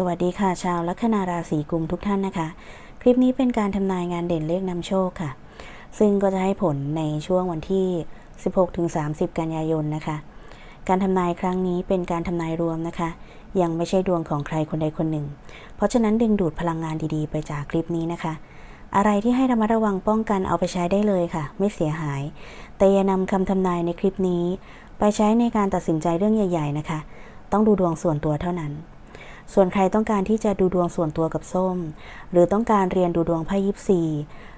สวัสดีค่ะชาวลัคนาราศีกุมทุกท่านนะคะ คลิปนี้เป็นการทำนายงานเด่นเลขนำโชคค่ะ ซึ่งก็จะให้ผลในช่วงวันที่ 16-30 กันยายนนะคะ การทำนายครั้งนี้เป็นการทำนายรวมนะคะ ยังไม่ใช่ดวงของใครคนใดคนหนึ่ง เพราะฉะนั้นดึงดูดพลังงานดีๆ ไปจากคลิปนี้นะคะ อะไรที่ให้ระมัดระวังป้องกันเอาไปใช้ได้เลยค่ะ ไม่เสียหาย แต่อย่านำคำทำนายในคลิปนี้ ไปใช้ในการตัดสินใจเรื่องใหญ่ ๆ นะคะ ต้องดูดวงส่วนตัวเท่านั้น ส่วนใครต้องการที่จะดูดวงส่วนตัวกับส้ม หรือต้องการเรียนดูดวงไพ่ยิปซี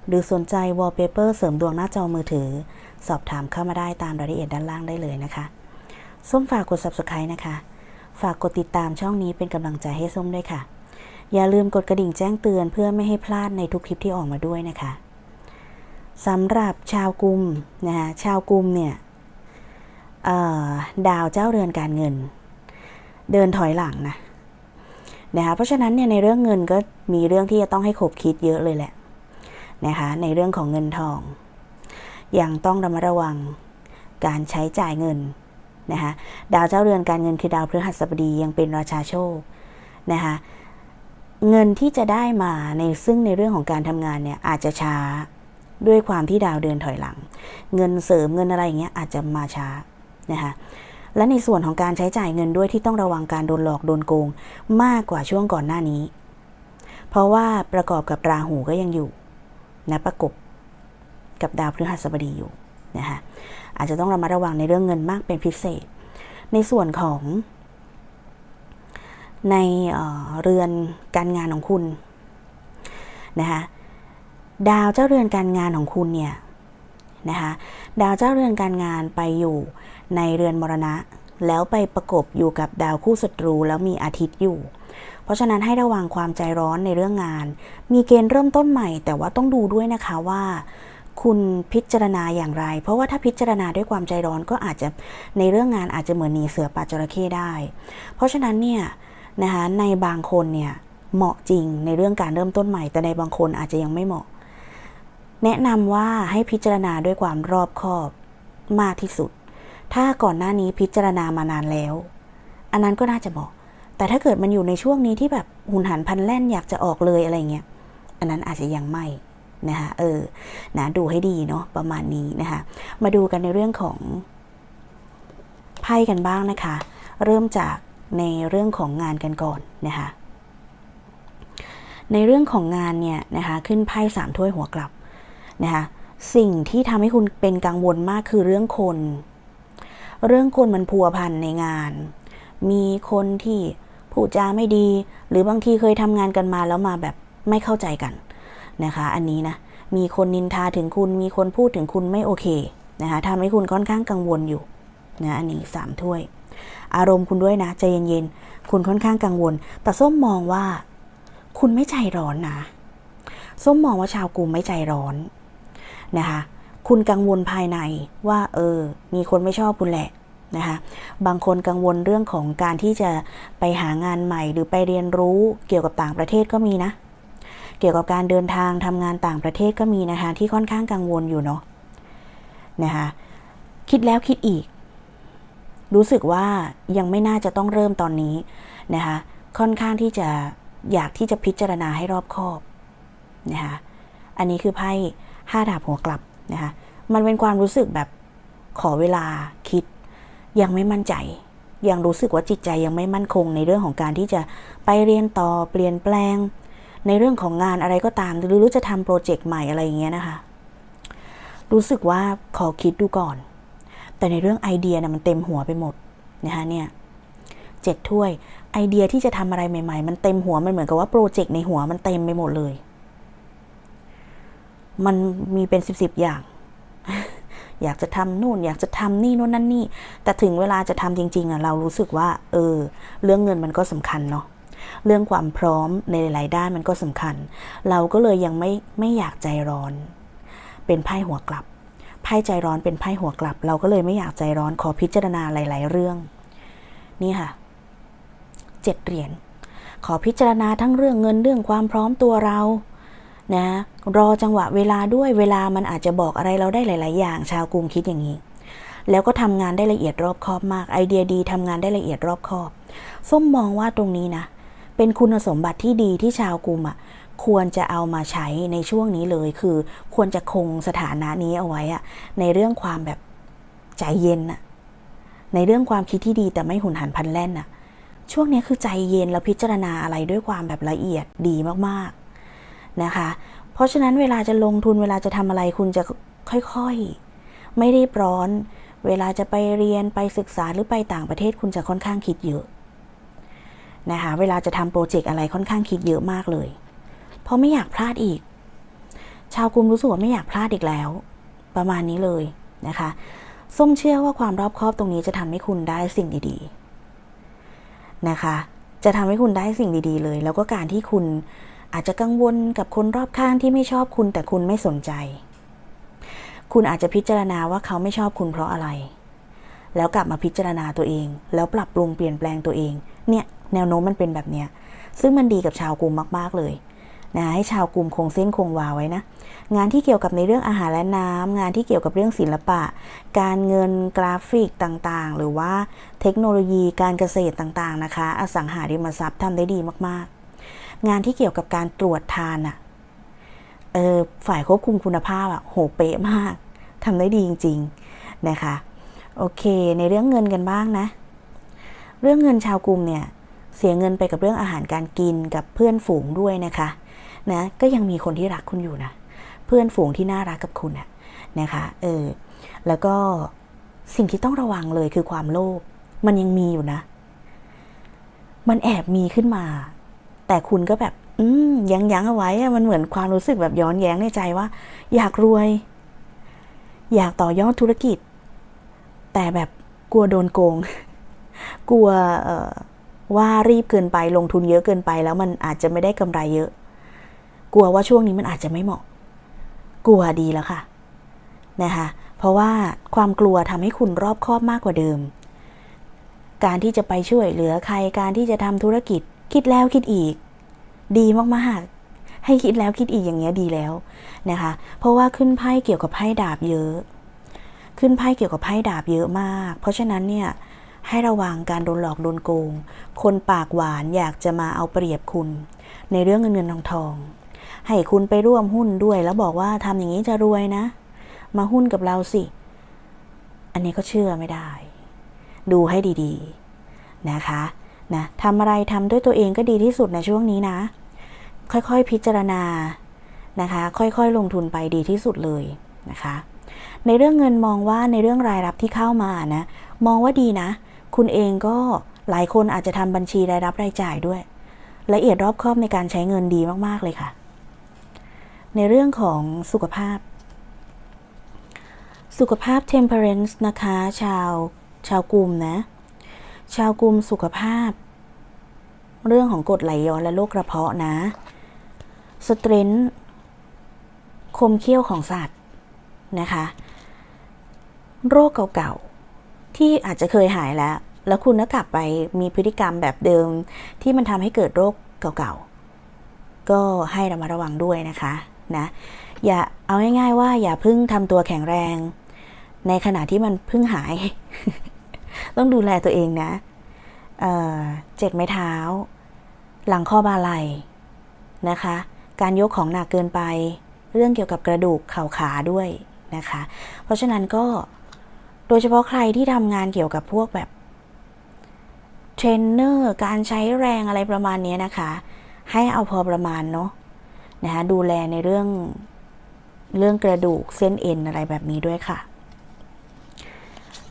หรือสนใจวอลเปเปอร์เสริมดวงหน้าจอมือถือ สอบถามเข้ามาได้ตามรายละเอียดด้านล่างได้เลยนะคะ ส้มฝากกด subscribe นะคะ ฝากกดติดตามช่องนี้เป็นกำลังใจให้ส้มด้วยค่ะ อย่าลืมกดกระดิ่งแจ้งเตือนเพื่อไม่ให้พลาดในทุกคลิปที่ออกมาด้วยนะคะสำหรับชาวกุมนะคะชาวกุมเนี่ยดาวเจ้าเรือนการเงิน เดินถอยหลังนะ นะคะเพราะฉะนั้นเนี่ยในเรื่องเงินก็มีเรื่องที่จะต้องให้ขบคิดเยอะเลยแหละนะคะในเรื่องของเงินทองยังต้องระมัดระวังการใช้จ่ายเงินนะคะดาวเจ้าเรือนการเงินคือดาวพฤหัสบดียังเป็นราชาโชคนะคะเงินที่จะได้มาในซึ่งในเรื่องของการทำงานเนี่ยอาจจะช้าด้วยความที่ดาวเดินถอยหลัง เงินเสริมเงินอะไรอย่างเงี้ยอาจจะมาช้านะคะ และในส่วนของการใช้จ่ายเงินด้วยที่ต้องระวังการโดนหลอกโดนโกง มากกว่าช่วงก่อนหน้านี้ เพราะว่าประกอบกับราหูก็ยังอยู่นะประกบกับดาวพฤหัสบดีอยู่นะคะอาจจะต้องระมัดระวังในเรื่องเงินมากเป็นพิเศษ ในส่วนของ ในเเรือนการงานของคุณนะคะดาวเจ้าเรือนการงานของคุณเนี่ยนะคะดาวเจ้าเรือนการงานไปอยู่ ในเรือนมรณะ แล้วไปประกบอยู่กับดาวคู่ศัตรูแล้วมีอาทิตย์อยู่ เพราะฉะนั้นให้ระวังความใจร้อนในเรื่องงาน มีเกณฑ์เริ่มต้นใหม่ แต่ว่าต้องดูด้วยนะคะว่าคุณพิจารณาอย่างไร เพราะว่าถ้าพิจารณาด้วยความใจร้อนก็อาจจะในเรื่องงานอาจจะเหมือนหนีเสือป่าจระเข้ได้ เพราะฉะนั้นเนี่ยนะคะในบางคนเนี่ยเหมาะจริงในเรื่องการเริ่มต้นใหม่ แต่ในบางคนอาจจะยังไม่เหมาะ แนะนำว่าให้พิจารณาด้วยความรอบคอบมากที่สุด ถ้าก่อนหน้านี้พิจารณามานานแล้ว อันนั้นก็น่าจะเหมาะ แต่ถ้าเกิดมันอยู่ในช่วงนี้ที่แบบหุนหันพันแล่นอยากจะออกเลยอะไรเงี้ย อันนั้นอาจจะยังไม่นะคะเออนะดูให้ดีเนาะประมาณนี้นะคะมาดูกันในเรื่องของไพ่กันบ้างนะคะ เริ่มจากในเรื่องของงานกันก่อนนะคะในเรื่องของงานเนี่ยนะคะขึ้นไพ่สามถ้วยหัวกลับนะคะสิ่งที่ทำให้คุณเป็นกังวลมากคือเรื่องคน เรื่องคนมันพัวพันในงาน มีคนที่พูดจาไม่ดี หรือบางทีเคยทำงานกันมาแล้วมาแบบไม่เข้าใจกันนะคะ อันนี้นะ มีคนนินทาถึงคุณ มีคนพูดถึงคุณไม่โอเคนะคะทำให้คุณค่อนข้างกังวลอยู่นะอันนี้สามถ้วย อารมณ์คุณด้วยนะใจเย็นๆ คุณค่อนข้างกังวล แต่ส้มมองว่า คุณไม่ใจร้อนนะ ส้มมองว่าชาวกลุ่มไม่ใจร้อนนะคะ คุณกังวลภายในว่าเออ มีคนไม่ชอบคุณแหละนะคะบางคนกังวลเรื่องของการที่จะไปหางานใหม่ หรือไปเรียนรู้เกี่ยวกับต่างประเทศก็มีนะ เกี่ยวกับการเดินทางทำงานต่างประเทศก็มีนะคะที่ค่อนข้างกังวลอยู่เนาะนะคะคิดแล้วคิดอีก รู้สึกว่ายังไม่น่าจะต้องเริ่มตอนนี้นะคะค่อนข้างที่จะอยากที่จะพิจารณาให้รอบคอบนะคะอันนี้คือไพ่ห้าดาบหัวกลับ นะคะมันเป็นความรู้สึกแบบขอเวลาคิด ยังไม่มั่นใจ ยังรู้สึกว่าจิตใจยังไม่มั่นคงในเรื่องของการที่จะไปเรียนต่อเปลี่ยนแปลง ในเรื่องของงานอะไรก็ตาม หรือจะทำโปรเจกต์ใหม่อะไรอย่างเงี้ยนะคะ รู้สึกว่าขอคิดดูก่อน แต่ในเรื่องไอเดียนะมันเต็มหัวไปหมดนะคะเนี่ยเจ็ดถ้วยไอเดียที่จะทำอะไรใหม่ ๆ มันเต็มหัวมันเหมือนกับว่าโปรเจกต์ในหัวมันเต็มไปหมดเลย มันมีเป็นสิบสิบอย่าง อยากจะทำนู่น อยากจะทำนี่นู่นนั่นนี่ แต่ถึงเวลาจะทำจริงๆอะเรารู้สึกว่า เออ เรื่องเงินมันก็สำคัญเนาะเรื่องความพร้อมในหลาย ๆ ด้านมันก็สำคัญ เราก็เลยยังไม่ไม่อยากใจร้อน เป็นไพ่หัวกลับไพ่ใจร้อนเป็นไพ่หัวกลับ เราก็เลยไม่อยากใจร้อนขอพิจารณาหลาย ๆ เรื่อง นี่ค่ะเจ็ดเหรียญขอพิจารณาทั้งเรื่องเงินเรื่องความพร้อมตัวเรา นะรอจังหวะเวลาด้วยเวลามันอาจจะบอกอะไรเราได้หลาย ๆ อย่าง ชาวกรุงคิดอย่างนี้ แล้วก็ทำงานได้ละเอียดรอบคอบมากไอเดียดีทำงานได้ละเอียดรอบคอบส้มมองว่าตรงนี้นะ เป็นคุณสมบัติที่ดีที่ชาวกลุ่มอะควรจะเอามาใช้ในช่วงนี้เลยคือควรจะคงสถานะนี้เอาไว้อะในเรื่องความแบบใจเย็นอะในเรื่องความคิดที่ดีแต่ไม่หุนหันพันแล่นอะช่วงนี้คือใจเย็นแล้วพิจารณาอะไรด้วยความแบบละเอียดดีมาก นะคะ เพราะฉะนั้นเวลาจะลงทุนเวลาจะทำอะไรคุณจะค่อยๆ ไม่รีบร้อน เวลาจะไปเรียนไปศึกษาหรือไปต่างประเทศคุณจะค่อนข้างคิดเยอะนะคะเวลาจะทำโปรเจกต์อะไรค่อนข้างคิดเยอะมากเลย เพราะไม่อยากพลาดอีก ชาวกลุ่มรู้สึกว่าไม่อยากพลาดอีกแล้ว ประมาณนี้เลยนะคะส้มเชื่อว่าความรอบคอบตรงนี้จะทำให้คุณได้สิ่งดีๆนะคะ จะทำให้คุณได้สิ่งดีๆเลย แล้วก็การที่คุณ อาจจะกังวลกับคนรอบข้างที่ไม่ชอบคุณแต่คุณไม่สนใจ คุณอาจจะพิจารณาว่าเขาไม่ชอบคุณเพราะอะไร แล้วกลับมาพิจารณาตัวเอง แล้วปรับปรุงเปลี่ยนแปลงตัวเอง เนี่ยแนวโน้มมันเป็นแบบเนี้ย ซึ่งมันดีกับชาวกลุ่มมากๆเลยนะให้ชาวกลุ่มคงเส้นคงวาไว้นะ งานที่เกี่ยวกับในเรื่องอาหารและน้ำงานที่เกี่ยวกับเรื่องศิลปะ การเงินกราฟิกต่างๆ หรือว่าเทคโนโลยีการเกษตรต่างๆนะคะ อสังหาริมทรัพย์ทำได้ดีมากๆ งานที่เกี่ยวกับการตรวจทานอะเออฝ่ายควบคุมคุณภาพอะโหเป๊ะมากทำได้ดีจริง ๆ นะคะ โอเค ในเรื่องเงินกันบ้างนะ เรื่องเงินชาวกลุ่มเนี่ย เสียเงินไปกับเรื่องอาหารการกินกับเพื่อนฝูงด้วยนะคะนะก็ยังมีคนที่รักคุณอยู่นะ เพื่อนฝูงที่น่ารักกับคุณนะนะคะเออแล้วก็สิ่งที่ต้องระวังเลยคือความโลภมันยังมีอยู่นะ มันแอบมีขึ้นมา แต่คุณก็แบบ อืมยังยั้งเอาไว้มันเหมือนความรู้สึกแบบย้อนแย้งในใจว่า อยากรวย อยากต่อยอดธุรกิจ แต่แบบกลัวโดนโกง กลัวว่ารีบเกินไปลงทุนเยอะเกินไป แล้วมันอาจจะไม่ได้กำไรเยอะ กลัวว่าช่วงนี้มันอาจจะไม่เหมาะ กลัวดีแล้วค่ะนะคะเพราะว่าความกลัวทำให้คุณรอบคอบมากกว่าเดิม การที่จะไปช่วยเหลือใครการที่จะทำธุรกิจ คิดแล้วคิดอีก ดีมากๆ ให้คิดแล้วคิดอีกอย่างเงี้ยดีแล้วนะคะ เพราะว่าขึ้นไพ่เกี่ยวกับไพ่ดาบเยอะ ขึ้นไพ่เกี่ยวกับไพ่ดาบเยอะมาก เพราะฉะนั้นเนี่ยให้ระวังการโดนหลอกโดนโกง คนปากหวานอยากจะมาเอาเปรียบคุณ ในเรื่องเงินเงินทองทอง ให้คุณไปร่วมหุ้นด้วย แล้วบอกว่าทำอย่างนี้จะรวยนะ มาหุ้นกับเราสิ อันนี้ก็เชื่อไม่ได้ ดูให้ดีๆ นะคะ นะทำอะไรทำด้วยตัวเองก็ดีที่สุดในช่วงนี้นะ ค่อยๆพิจารณานะคะ ค่อยๆลงทุนไปดีที่สุดเลยนะคะ ในเรื่องเงินมองว่าในเรื่องรายรับที่เข้ามานะมองว่าดีนะ คุณเองก็หลายคนอาจจะทำบัญชีรายรับรายจ่ายด้วย ละเอียดรอบคอบในการใช้เงินดีมากๆเลยค่ะ ในเรื่องของสุขภาพ สุขภาพ temperance นะคะ ชาวชาวกลุ่มนะ ชาวกลุ่มสุขภาพ เรื่องของกรดไหลย้อนและโรคกระเพาะนะ สเตรนท์คมเขี้ยวของสัตว์นะคะ โรคเก่าๆ ที่อาจจะเคยหายแล้ว แล้วคุณก็กลับไปมีพฤติกรรมแบบเดิม ที่มันทำให้เกิดโรคเก่าๆ ก็ให้ระมัดระวังด้วยนะคะนะ อย่าเอาง่ายๆว่าอย่าพิ่งทำตัวแข็งแรง ในขณะที่มันพิ่งหาย ต้องดูแลตัวเองนะเเจ็ดไม้เท้า หลังข้อบาไหลนะคะ การยกของหนักเกินไป เรื่องเกี่ยวกับกระดูกเข่าขาด้วยนะคะ เพราะฉะนั้นก็โดยเฉพาะใครที่ทำงานเกี่ยวกับพวกแบบเทรนเนอร์การใช้แรงอะไรประมาณนี้นะคะ ให้เอาพอประมาณเนาะนะคะดูแลในเรื่องเรื่องกระดูกเส้นเอ็นอะไรแบบนี้ด้วยค่ะ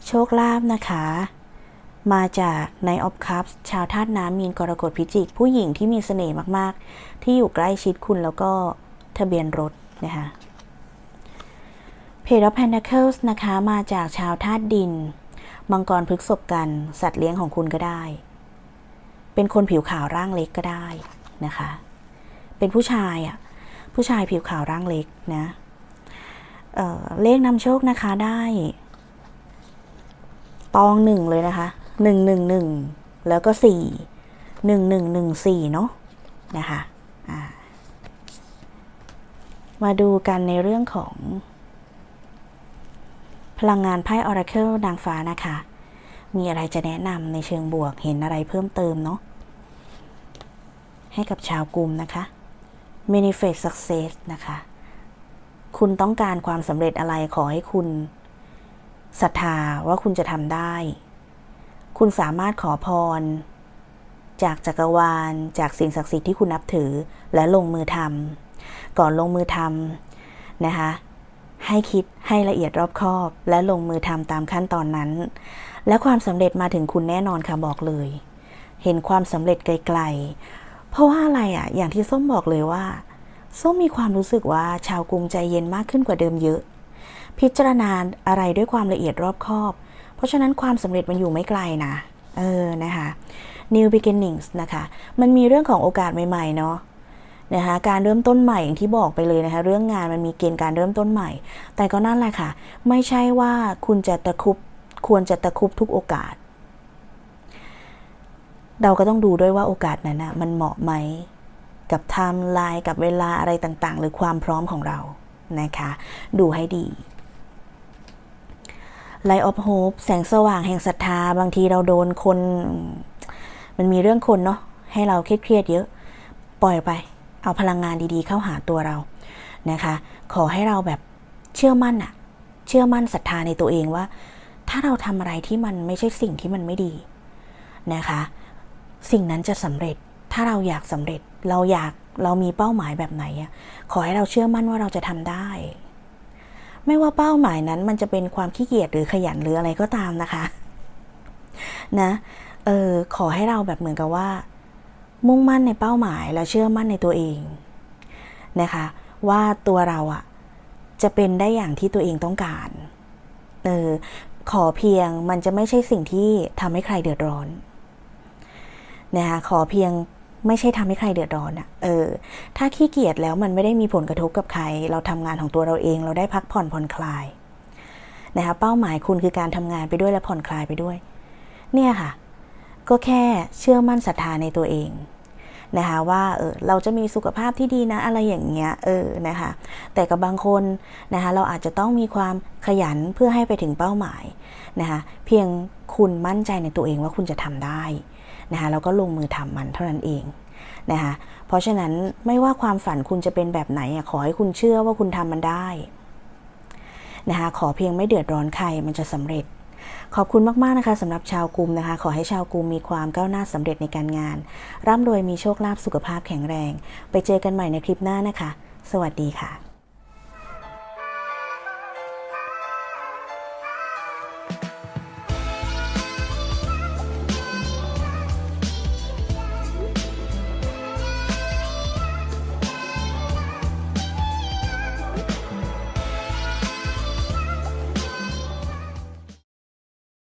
โชคลาภนะคะ มาจากในออฟคัพชาวธาตุน้ำมีนกรกฎพิจิก ผู้หญิงที่มีเสน่ห์มาก ๆ ที่อยู่ใกล้ชิดคุณแล้วก็ทะเบียนรถนะคะเพจ of Pentacles นะคะมาจากชาวธาตุดิน มังกรพฤกษบกัน สัตว์เลี้ยงของคุณก็ได้ เป็นคนผิวขาวร่างเล็กก็ได้นะคะ เป็นผู้ชายอะ่ะผู้ชายผิวขาวร่างเล็กนะเเลขนำโชคนะคะได้ ตองหนึ่งเลยนะคะหนึ่งหนึ่งหนึ่งแล้วก็สี่หนึ่งหนึ่งหนึ่งสี่เนาะนะคะมาดูกันในเรื่องของ พลังงานไพ่ออราเคิลนางฟ้านะคะ มีอะไรจะแนะนำในเชิงบวกเห็นอะไรเพิ่มเติมเนาะให้กับชาวกลุ่มนะคะ manifest success นะคะ คุณต้องการความสำเร็จอะไรขอให้คุณ ศรัทธาว่าคุณจะทำได้ คุณสามารถขอพร จากจักรวาล จากสิ่งศักดิ์สิทธิ์ที่คุณนับถือและลงมือทำก่อนลงมือทำนะคะให้คิดให้ละเอียดรอบคอบ และลงมือทำตามขั้นตอนนั้น และความสำเร็จมาถึงคุณแน่นอนค่ะบอกเลย เห็นความสำเร็จไกลๆ เพราะว่าอะไรอะ่ะ อย่างที่ส้มบอกเลยว่า ส้มมีความรู้สึกว่าชาวกรุงใจเย็นมากขึ้นกว่าเดิมเยอะ พิจารณาอะไรด้วยความละเอียดรอบคอบ เพราะฉะนั้นความสำเร็จมันอยู่ไม่ไกลนะ เออ นะคะ new beginnings นะคะ มันมีเรื่องของโอกาสใหม่ๆ เนาะนะคะการเริ่มต้นใหม่อย่างที่บอกไปเลยนะคะเรื่องงานมันมีเกณฑ์การเริ่มต้นใหม่ แต่ก็นั่นแหละค่ะ ไม่ใช่ว่าคุณจะตะคุบควรจะตะคุบทุกโอกาส เราก็ต้องดูด้วยว่าโอกาสนั้นนะมันเหมาะไหมกับไทม์ไลน์กับเวลาอะไรต่างๆ หรือความพร้อมของเรานะคะ ดูให้ดี Light of Hope แสงสว่างแห่งศรัทธา บางทีเราโดนคน มันมีเรื่องคนเนาะให้เราเครียดเยอะ ปล่อยไป เอาพลังงานดีๆ เข้าหาตัวเรานะคะ ขอให้เราแบบเชื่อมั่นอะเชื่อมั่นศรัทธาในตัวเองว่า ถ้าเราทำอะไรที่มันไม่ใช่สิ่งที่มันไม่ดีนะคะ สิ่งนั้นจะสำเร็จถ้าเราอยากสำเร็จเราอยากเรามีเป้าหมายแบบไหนอะขอให้เราเชื่อมั่นว่าเราจะทำได้ ไม่ว่าเป้าหมายนั้นมันจะเป็นความขี้เกียจหรือขยันหรืออะไรก็ตามนะคะนะเออขอให้เราแบบเหมือนกับว่า มุ่งมั่นในเป้าหมายและเชื่อมั่นในตัวเองนะคะ ว่าตัวเราอะจะเป็นได้อย่างที่ตัวเองต้องการเออขอเพียงมันจะไม่ใช่สิ่งที่ทำให้ใครเดือดร้อนนะคะขอเพียง ไม่ใช่ทำให้ใครเดือดร้อนอะเออ ถ้าขี้เกียจแล้วมันไม่ได้มีผลกระทบกับใคร เราทำงานของตัวเราเอง เราได้พักผ่อนผ่อนคลายนะคะ เป้าหมายคุณคือการทำงานไปด้วยและผ่อนคลายไปด้วย เนี่ยค่ะ ก็แค่เชื่อมั่นศรัทธาในตัวเองนะคะว่าเออเราจะมีสุขภาพที่ดีนะอะไรอย่างเงี้ยเออนะคะแต่กับบางคนนะคะเราอาจจะต้องมีความขยันเพื่อให้ไปถึงเป้าหมายนะคะเพียงคุณมั่นใจในตัวเองว่าคุณจะทำได้ นะคะแล้วก็ลงมือทำมันเท่านั้นเองนะคะเพราะฉะนั้นไม่ว่าความฝันคุณจะเป็นแบบไหนขอให้คุณเชื่อว่าคุณทำมันได้นะคะขอเพียงไม่เดือดร้อนใครมันจะสำเร็จ ขอบคุณมาก ๆ นะคะสำหรับชาวกรุมนะคะ ขอให้ชาวกรุมมีความก้าวหน้าสำเร็จในการงาน ร่ำรวยมีโชคลาภสุขภาพแข็งแรง ไปเจอกันใหม่ในคลิปหน้านะคะ สวัสดีค่ะ